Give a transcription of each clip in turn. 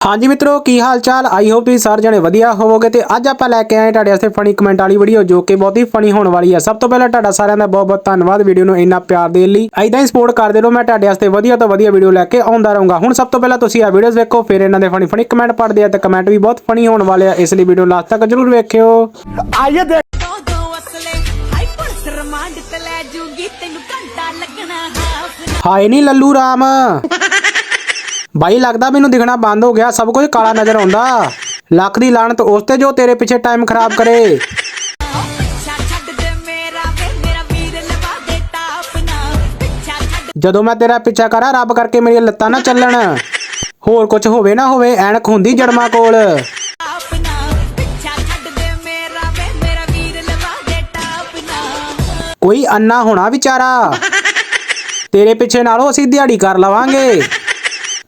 ਹਾਂਜੀ ਮਿੱਤਰੋ ਕੀ ਹਾਲ ਚਾਲ ਆਈ ਹੋਪ ਤੁਸੀਂ ਸਾਰੇ ਜਣੇ ਵਧੀਆ ਹੋਵੋਗੇ ਤੇ ਅੱਜ ਆਪਾਂ ਲੈ ਕੇ ਆਏ ਤੁਹਾਡੇ ਵਾਸਤੇ ਫਨੀ ਕਮੈਂਟ ਵਾਲੀ ਵੀਡੀਓ ਜੋ ਕਿ ਬਹੁਤ ਹੀ ਫਨੀ ਹੋਣ ਵਾਲੀ ਹੈ ਸਭ ਤੋਂ ਪਹਿਲਾਂ ਤੁਹਾਡਾ ਸਾਰਿਆਂ ਦਾ ਬਹੁਤ ਬਹੁਤ ਧੰਨਵਾਦ ਵੀਡੀਓ ਨੂੰ ਇੰਨਾ ਪਿਆਰ ਦੇਣ ਲਈ। ਐਦਾਂ ਹੀ ਸਪੋਰਟ ਕਰਦੇ ਰਹੋ ਮੈਂ ਤੁਹਾਡੇ ਵਾਸਤੇ ਵਧੀਆ ਤੋਂ ਵਧੀਆ ਵੀਡੀਓ ਲੈ ਕੇ ਆਉਂਦਾ ਰਹੂੰਗਾ। ਹੁਣ ਸਭ ਤੋਂ ਪਹਿਲਾਂ ਤੁਸੀਂ ਆ ਵੀਡੀਓਜ਼ ਵੇਖੋ ਫਿਰ ਇਹਨਾਂ ਦੇ ਫਨੀ ਫਨੀ ਕਮੈਂਟ ਪੜ੍ਹਦੇ ਆ ਤੇ ਕਮੈਂਟ ਵੀ ਬਹੁਤ ਫਨੀ ਹੋਣ ਵਾਲੇ ਆ। ਇਸ ਲਈ ਵੀਡੀਓ ਲਾਸਟ ਤੱਕ ਜਰੂਰ ਵੇਖਿਓ। ਦੋ ਦੋ ਅਸਲੇ ਹਾਈ ਪੁਲਿਸ ਰਿਮਾਂਡ ਤੇ ਲੈ ਜੂਗੀ ਤੈਨੂੰ ਘੰਟਾ ਲੱਗਣਾ ਹਾਫ ਹਾਏ ਨਹੀਂ ਲੱਲੂ ਰਾਮ। ਬਾਈ, ਲੱਗਦਾ ਮੈਨੂੰ ਦਿਖਣਾ ਬੰਦ ਹੋ ਗਿਆ, ਸਭ ਕੁਝ ਕਾਲਾ ਨਜ਼ਰ ਆਉਂਦਾ। ਲੱਖ ਦੀ ਲਾਹਨਤ ਉਸ ਤੇ ਜੋ ਤੇਰੇ ਪਿੱਛੇ ਟਾਈਮ ਖਰਾਬ ਕਰੇ। ਜਦੋਂ ਮੈਂ ਤੇਰਾ ਪਿੱਛਾ ਕਰਾਂ, ਰੱਬ ਕਰਕੇ ਮੇਰੀਆਂ ਲੱਤਾਂ ਨਾ ਚੱਲਣ। ਹੋਰ ਕੁਝ ਹੋਵੇ ਨਾ ਹੋਵੇ, ਐਨਕ ਹੁੰਦੀ ਜੜਮਾ ਕੋਲ। ਕੋਈ ਅੰਨਾ ਹੋਣਾ ਵਿਚਾਰਾ। ਤੇਰੇ ਪਿੱਛੇ ਨਾਲੋਂ ਅਸੀਂ ਦਿਹਾੜੀ ਕਰ ਲਵਾਂਗੇ।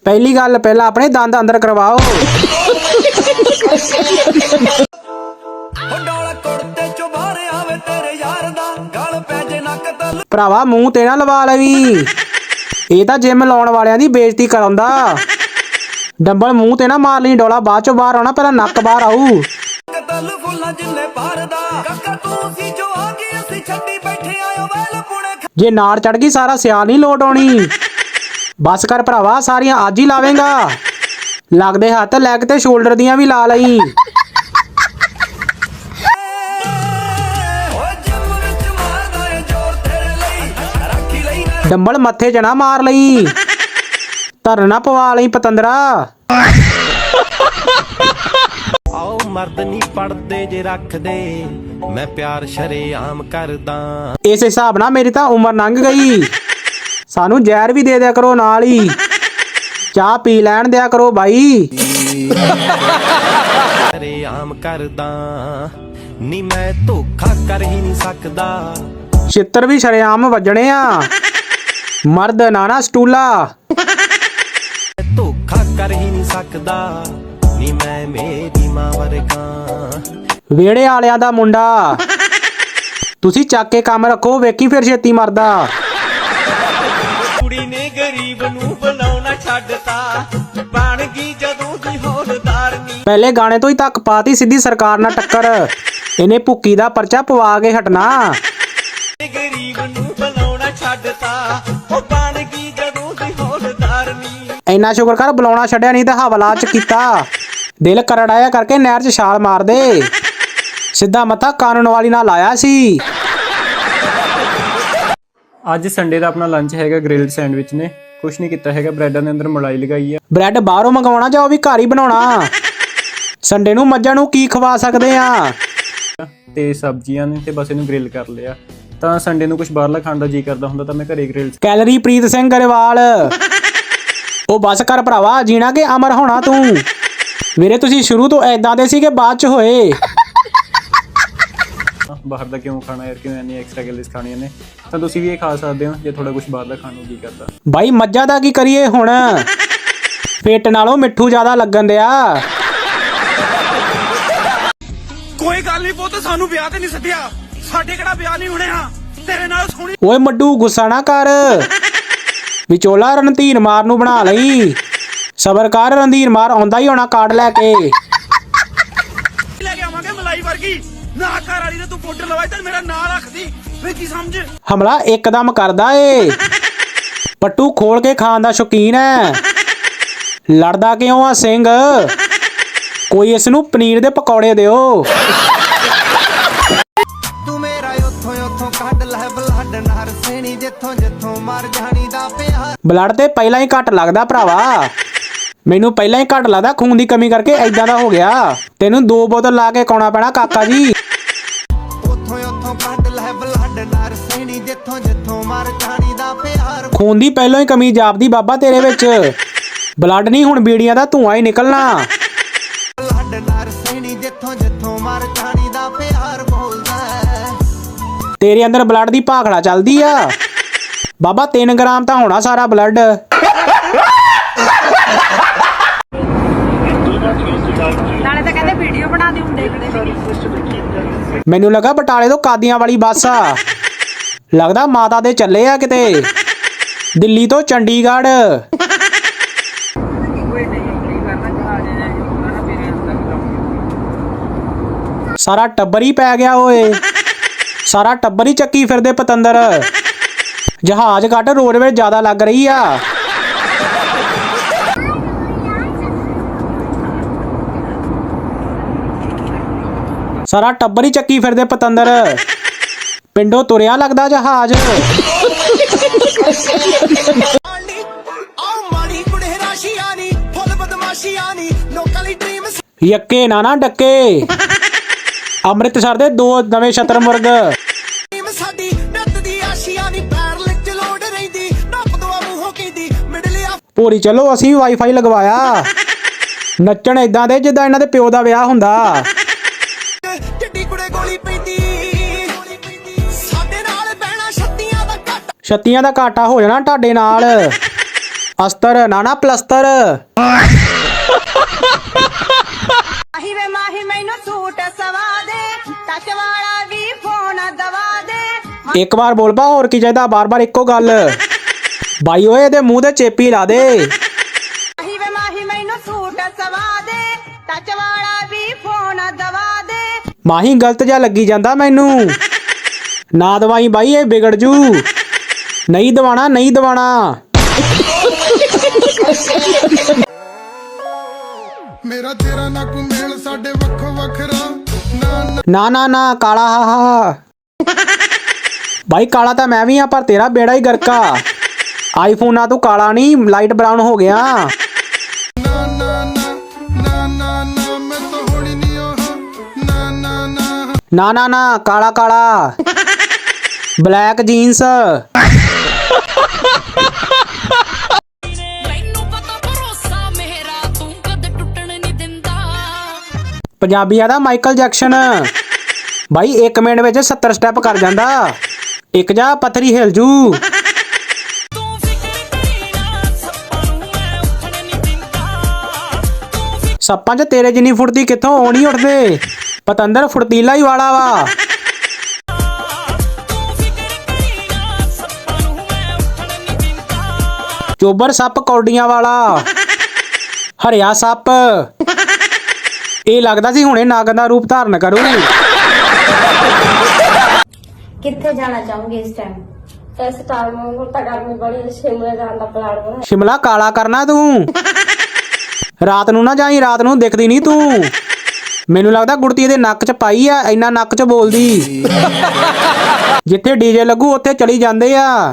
ਪਹਿਲੀ ਗੱਲ, ਪਹਿਲਾਂ ਆਪਣੇ ਦੰਦ ਅੰਦਰ ਕਰਵਾਓ। ਭਰਾਵਾ, ਮੂੰਹ ਤੇ ਨਾ ਲਵਾ ਲਵੀ ਇਹ ਤਾਂ ਜਿਮ ਲਾਉਣ ਵਾਲਿਆਂ ਦੀ ਬੇਇੱਜ਼ਤੀ ਕਰਾਉਂਦਾ। ਡੰਬਲ ਮੂੰਹ ਤੇ ਨਾ ਮਾਰ ਲਈ, ਡੋਲਾ ਬਾਅਦ ਚੋਂ ਬਾਹਰ ਆਉਣਾ, ਪਹਿਲਾਂ ਨੱਕ ਬਾਹਰ ਆਊ। ਤਲ ਫੁੱਲਾਂ ਜਿੰਨੇ ਭਰਦਾ ਕਾਕਾ ਤੂੰ ਸੀ ਜੋ ਆ ਗਈ ਅਸੀਂ ਛੱਡੀ ਬੈਠੇ ਆਇਓ ਵੈਲ ਪੁਣੇ ਜੇ ਨਾੜ ਚੜ ਗਈ, ਸਾਰਾ ਸਿਆਲ ਨਹੀਂ ਲੋਟ ਆਉਣੀ। ਬਸ ਕਰ ਭਰਾਵਾ ਸਾਰੀਆਂ ਅੱਜ ਹੀ ਲਾਵੇਂਗਾ। ਲੱਗਦੇ ਹੱਥ ਲੈਗ ਤੇ ਸ਼ੋਲਡਰ ਦੀਆਂ ਵੀ ਲਾ ਲਈ। ਡੰਬਲ ਮੱਥੇ ਨਾ ਮਾਰ ਲਈ। ਧਰਨਾ ਪਵਾ ਲਈ ਪਤੰਦਰਾ। ਆਓ ਮਰਦ ਨਹੀਂ ਪੜਦੇ ਜੇ ਰੱਖਦੇ ਮੈਂ ਪਿਆਰ ਸ਼ਰੇਆਮ ਕਰਦਾ। ਇਸ ਹਿਸਾਬ ਨਾਲ ਮੇਰੀ ਤਾਂ ਉਮਰ ਲੰਘ ਗਈ। ਸਾਨੂੰ ਜ਼ਹਿਰ ਵੀ ਦੇ ਦਿਆ ਕਰੋ ਨਾਲ ਹੀ। ਚਾਹ ਪੀ ਲੈਣ ਦਿਆ ਕਰੋ ਬਾਈ। ਸ਼ਰੇਆਮ ਕਰਦਾ ਨੀ ਮੈਂ ਧੋਖਾ ਕਰ ਹੀ ਨਹੀਂ ਸਕਦਾ। ਛਿੱਤਰ ਵੀ ਸ਼ਰੇਆਮ ਵੱਜਣੇ ਆ। ਮਰਦ ਨਾਨਾ ਸਟੂਲਾ। ਧੋਖਾ ਕਰ ਹੀ ਨਹੀਂ ਸਕਦਾ ਨੀ ਮੈਂ ਮੇਰੀ ਮਾਂ ਵਰਗਾ। ਵਿਹੜੇ ਵਾਲਿਆਂ ਦਾ ਮੁੰਡਾ। ਤੁਸੀਂ ਚੱਕ ਕੇ ਕੰਮ ਰੱਖੋ ਵੇਖੀ ਫਿਰ ਛੇਤੀ ਮਰਦਾ। ਨੇ ਗਰੀਬ ਨੂੰ ਬਣਾਉਣਾ ਛੱਡਤਾ। ਬਣ ਗਈ ਜਦੋਂ ਦੀ ਹੌਲਦਾਰ ਨੀ। ਪਹਿਲੇ ਗਾਣੇ ਤੋਂ ਹੀ ਤੱਕ ਪਾਤੀ ਸਿੱਧੀ ਸਰਕਾਰ ਨਾਲ ਟੱਕਰ। ਇਹਨੇ ਭੁੱਕੀ ਦਾ ਪਰਚਾ ਪਵਾ ਕੇ ਹਟਣਾ। ਗਰੀਬ ਨੂੰ ਬਣਾਉਣਾ ਛੱਡਤਾ। ਉਹ ਬਣ ਗਈ ਜਦੋਂ ਦੀ ਹੌਲਦਾਰ ਨੀ। ਇੰਨਾ ਸ਼ੁਕਰ ਕਰ ਬੁਲਾਉਣਾ ਛੱਡਿਆ ਨਹੀਂ ਤਾਂ ਹਵਲਾ ਚ ਕੀਤਾ। ਦਿਲ ਕਰੜਾਇਆ ਕਰਕੇ ਨਹਿਰ 'ਚ ਛਾਲ ਮਾਰ ਦੇ। ਸਿੱਧਾ ਮੱਥਾ ਕਾਨੂੰਨ ਵਾਲੀ ਨਾਲ ਲਾਇਆ ਸੀ। ਅੱਜ ਸੰਡੇ ਦਾ ਆਪਣਾ ਲੰਚ ਹੈਗਾ ਗ੍ਰਿਲਡ ਸੈਂਡਵਿਚ ਨੇ। ਕੁਛ ਨਹੀਂ ਕੀਤਾ ਹੈਗਾ ਬ੍ਰੈਡਾਂ ਦੇ ਅੰਦਰ ਮਲਾਈ ਲਗਾਈ ਆ। ਬ੍ਰੈਡ ਬਾਹਰੋਂ ਮੰਗਵਾਉਣਾ ਜਾਂ ਉਹ ਵੀ ਘਰ ਹੀ ਬਣਾਉਣਾ? ਸੰਡੇ ਨੂੰ ਮੱਝਾਂ ਨੂੰ ਕੀ ਖਵਾ ਸਕਦੇ ਆ? ਤੇ ਸਬਜ਼ੀਆਂ ਨੇ ਤੇ ਬਸ ਇਹਨੂੰ ਗ੍ਰਿਲ ਕਰ ਲਿਆ। ਤਾਂ ਸੰਡੇ ਨੂੰ ਕੁਝ ਬਾਹਰਲਾ ਖਾਣ ਦਾ ਜੀ ਕਰਦਾ ਹੁੰਦਾ ਤਾਂ ਮੈਂ ਘਰੇ ਗ੍ਰਿਲ ਕੈਲਰੀ ਪ੍ਰੀਤ ਸਿੰਘ ਗਰੇਵਾਲ। ਉਹ ਬਸ ਕਰ ਭਰਾਵਾ ਜੀਣਾ ਕਿ ਅਮਰ ਹੋਣਾ ਤੂੰ? ਵੀਰੇ ਤੁਸੀਂ ਸ਼ੁਰੂ ਤੋਂ ਐਦਾਂ ਦੇ ਸੀ ਕਿ ਬਾਅਦ ਚ ਹੋਏ। ਬਾਹਰ ਦਾ ਕਿਉਂ ਖਾਣਾ ਯਾਰ? ਕਿਉਂ ਇੰਨੀ ਐਕਸਟਰਾ ਕੈਲਰੀਜ਼ ਖਾਣੀਆਂ ਨੇ? ਤਾਂ ਤੁਸੀਂ ਵੀ ਇਹ ਖਾ ਸਕਦੇ ਹੋ ਜੇ ਥੋੜਾ ਕੁਝ ਬਾਹਰ ਦਾ ਖਾਣ ਨੂੰ ਜੀ ਕਰਦਾ। ਬਾਈ ਮੱਝਾਂ ਦਾ ਕੀ ਕਰੀਏ ਹੁਣ? ਪੇਟ ਨਾਲੋਂ ਮਿੱਠੂ ਜ਼ਿਆਦਾ ਲੱਗਣ ਦਿਆ। ਕੋਈ ਗੱਲ ਨਹੀਂ ਪੁੱਤ ਸਾਨੂੰ ਵਿਆਹ ਤੇ ਨਹੀਂ ਸੱਦਿਆ। ਸਾਡੇ ਕਿਹੜਾ ਵਿਆਹ ਨਹੀਂ ਹੋਣੇ ਆ? ਤੇਰੇ ਨਾਲ ਸੋਹਣੀ ਓਏ ਮੱਡੂ ਗੁੱਸਾ ਨਾ ਕਰ। ਵਿਚੋਲਾ ਰਣਧੀਰ ਮਾਰ ਨੂੰ ਬਣਾ ਲਈ। ਸਬਰ ਕਰ ਰਣਧੀਰ ਮਾਰ ਆਉਂਦਾ ਹੀ ਹੋਣਾ ਕਾਰਡ ਲੈ ਕੇ। ਨਾ ਘਰ ਵਾਲੀ ਨੇ ਤੂੰ ਪਾਊਡਰ ਲਵਾਈ ਤੇ ਮੇਰਾ ਨਾਂ ਰੱਖਦੀ। ਵੇ ਕੀ ਸਮਝ? ਹਮਲਾ ਇੱਕਦਮ ਕਰਦਾ ਏ। ਪੱਟੂ ਖੋਲ ਕੇ ਖਾਣ ਦਾ ਸ਼ੌਕੀਨ ਹੈ ਲੜਦਾ ਕਿਉਂ ਆ ਸਿੰਘ? ਕੋਈ ਇਸ ਨੂੰ ਪਨੀਰ ਦੇ ਪਕੌੜੇ ਦਿਓ। ਤੂੰ ਮੇਰਾ ਉੱਥੋਂ ਉੱਥੋਂ ਕੱਢ ਲੈ ਬਲੱਡ ਨਹਰ ਸੇਣੀ ਜਿੱਥੋਂ ਜਿੱਥੋਂ ਮਰ ਜਾਣੀ ਦਾ ਪਿਆਰ ਬਲੱਡ ਤੇ ਪਹਿਲਾਂ ਹੀ ਘੱਟ ਲੱਗਦਾ ਭਰਾਵਾ। ਮੈਨੂੰ ਪਹਿਲਾਂ ਹੀ ਘੱਟ ਲੱਗਦਾ ਖੂਨ ਦੀ ਕਮੀ ਕਰਕੇ ਐਦਾਂ ਦਾ ਹੋ ਗਿਆ। ਤੈਨੂੰ ਦੋ ਬੋਤਲ ਲਾ ਕੇ ਕਾਉਣਾ ਪੈਣਾ ਕਾਕਾ ਜੀ। ਉੱਥੋਂ ਉੱਥੋਂ ਕੱਢ ਲੈ ਬਲੱਡ ਨਹਰ ਸੇਣੀ ਜਿੱਥੋਂ ਜਿੱਥੋਂ ਮਰ ਜਾਣੀ ਦਾ ਪਿਆਰ। ਖੂਨ ਦੀ ਪਹਿਲਾਂ ਹੀ ਕਮੀ ਜਾਪਦੀ ਬਾਬਾ ਤੇਰੇ ਵਿੱਚ। ਬਲੱਡ ਨਹੀਂ ਹੁਣ ਬੀੜੀਆਂ ਦਾ ਧੂਆਂ ਹੀ ਨਿਕਲਣਾ। ਬਲੱਡ ਨਹਰ ਸੇਣੀ ਜਿੱਥੋਂ ਜਿੱਥੋਂ ਮਰ ਜਾਣੀ ਦਾ ਪਿਆਰ ਬੋਲਦਾ ਹੈ। ਤੇਰੇ ਅੰਦਰ ਬਲੱਡ ਦੀ ਭਾਖੜਾ ਚੱਲਦੀ ਆ। ਬਾਬਾ 3 ਗ੍ਰਾਮ ਤਾਂ ਹੋਣਾ ਸਾਰਾ ਬਲੱਡ ਮੈਨੂੰ ਲੱਗਾ ਬਟਾਲੇ ਤੋਂ ਕਾਦੀਆਂ ਵਾਲੀ ਬੱਸ ਆ। ਲੱਗਦਾ ਮਾਤਾ ਦੇ ਚੱਲੇ ਆ ਕਿਤੇ। ਦਿੱਲੀ ਤੋਂ ਚੰਡੀਗੜ੍ਹ। ਸਾਰਾ ਟੱਬਰ ਹੀ ਪੈ ਗਿਆ ਓਏ। ਸਾਰਾ ਟੱਬਰ ਹੀ ਚੱਕੀ ਫਿਰਦੇ ਪਤੰਦਰ। ਜਹਾਜ਼ ਘੱਟ ਰੋਡਵੇ ਜ਼ਿਆਦਾ ਲੱਗ ਰਹੀ ਆ। ਸਾਰਾ ਟੱਬਰ ਹੀ ਚੱਕੀ ਫਿਰਦੇ ਪਤੰਦਰ। ਪਿੰਡੋਂ ਤੁਰਿਆ ਲੱਗਦਾ ਜਹਾਜ਼। ਯੱਕੇ ਨਾ ਨਾ ਡੱਕੇ। ਅੰਮ੍ਰਿਤਸਰ ਦੇ ਦੋ ਨਵੇਂ ਸ਼ਤਰਮੁਰਗ ਸਕੀਮ ਪੂਰੀ ਚਲੋ, ਅਸੀਂ ਵਾਈਫਾਈ ਲਗਵਾਇਆ। ਨੱਚਣ ਇਦਾਂ ਦੇ ਜਿੱਦਾਂ ਇਹਨਾਂ ਦੇ ਪਿਓ ਦਾ ਵਿਆਹ ਹੁੰਦਾ। ਛੱਤੀਆਂ ਦਾ ਘਾਟਾ ਹੋ ਜਾਣਾ ਤੁਹਾਡੇ ਨਾਲ। ਅਸਤਰ ਨਾ ਨਾ ਪਲਸਤਰ। ਮਾਹੀ ਵੇ ਮਾਹੀ ਮੈਨੂੰ ਸੂਟ ਸਵਾ ਦੇ ਟੱਚ ਵਾਲਾ ਵੀ ਫੋਨ ਦਵਾ ਦੇ। ਇੱਕ ਵਾਰ ਬੋਲ ਪਾ ਹੋਰ ਕੀ ਚਾਹੀਦਾ? ਬਾਰ-ਬਾਰ ਇੱਕੋ ਗੱਲ। ਬਾਈ ਓਏ ਇਹਦੇ ਮੂੰਹ ਤੇ ਚੇਪੀ ਲਾ ਦੇ। ਮਾਹੀ ਵੇ ਮਾਹੀ ਮੈਨੂੰ ਸੂਟ ਸਵਾ ਦੇ ਟੱਚ ਵਾਲਾ ਵੀ ਫੋਨ ਦਵਾ ਦੇ। ਮਾਹੀ ਗਲਤ ਜਿਹਾ ਲੱਗੀ ਜਾਂਦਾ ਮੈਨੂੰ। ਨਾ ਦਵਾਈ ਬਾਈ ਇਹ ਵਿਗੜ ਜੂ। ਨਹੀਂ ਦਵਾਣਾ ਨਹੀਂ ਦਵਾਣਾ ਮੇਰਾ ਤੇਰਾ ਨਾ ਕੋਈ ਮੇਲ ਸਾਡੇ ਵੱਖੋ ਵੱਖਰਾ ਨਾ ਨਾ ਨਾ ਨਾ ਕਾਲਾ ਹਾ ਹਾ ਬਾਈ ਕਾਲਾ ਤਾਂ ਮੈਂ ਵੀ ਆ ਪਰ ਤੇਰਾ ਬੇੜਾ ਹੀ ਗਰਕਾ ਆਈਫੋਨ ਆ ਤੂੰ ਕਾਲਾ ਨਹੀਂ ਲਾਈਟ ਬਰਾਊਨ ਹੋ ਗਿਆ ਨਾ ਨਾ ਨਾ ਨਾ ਨਾ ਨਾ ਮੈਂ ਤਾਂ ਹੋਣੀ ਨਹੀਂ ਉਹ ਨਾ ਨਾ ਨਾ ਨਾ ਨਾ ਨਾ ਕਾਲਾ ਕਾਲਾ ਬਲੈਕ ਜੀਨਸ ਪੰਜਾਬੀਆਂ ਦਾ ਮਾਈਕਲ ਜੈਕਸਨ। ਬਾਈ 1 ਮਿੰਟ ਵਿੱਚ 70 ਸਟੈਪ ਕਰ ਜਾਂਦਾ। ਇੱਕ ਜਾ ਪੱਥਰੀ ਹਿਲ ਜੂ। ਸੱਪਾਂ 'ਚ ਤੇਰੇ ਜਿੰਨੀ ਫੁਰਤੀ ਕਿੱਥੋਂ ਆਉਣੀ ਉੱਠਦੇ? ਪਤੰਦਰ ਫੁਰਤੀਲਾ ਹੀ ਵਾਲਾ ਵਾ। ਚੋਬਰ ਸੱਪ ਕੌਡੀਆਂ ਵਾਲਾ। ਹਰਿਆ ਸੱਪ। ਇਹ ਲੱਗਦਾ ਸੀ ਹੁਣੇ ਨਾਗ ਦਾ ਰੂਪ ਧਾਰਨ ਕਰੂ ਕਿੱਥੇ ਜਾਣਾ ਚਾਹੋਗੇ ਇਸ ਟਾਈਮ ਇਸ ਟਾਈਮ ਹੁਣ ਤਾਂ ਗਰਮੀ ਬੜੀ ਹੈ ਸ਼ਿਮਲੇ ਜਾਣ ਦਾ ਪਲਾਨ ਬਣਾ ਸ਼ਿਮਲਾ ਕਾਲਾ ਕਰਨਾ ਤੂੰ। ਰਾਤ ਨੂੰ ਨਾ ਜਾਈ ਰਾਤ ਨੂੰ ਦਿਖਦੀ ਨਹੀਂ ਤੂੰ। ਮੈਨੂੰ ਲੱਗਦਾ ਗੁੜਤੀ ਇਹਦੇ ਨੱਕ 'ਚ ਪਾਈ ਆ ਇੰਨਾ ਨੱਕ 'ਚ ਬੋਲਦੀ। ਜਿੱਥੇ ਡੀਜੇ ਲੱਗੂ ਉੱਥੇ ਚਲੀ ਜਾਂਦੇ ਆ।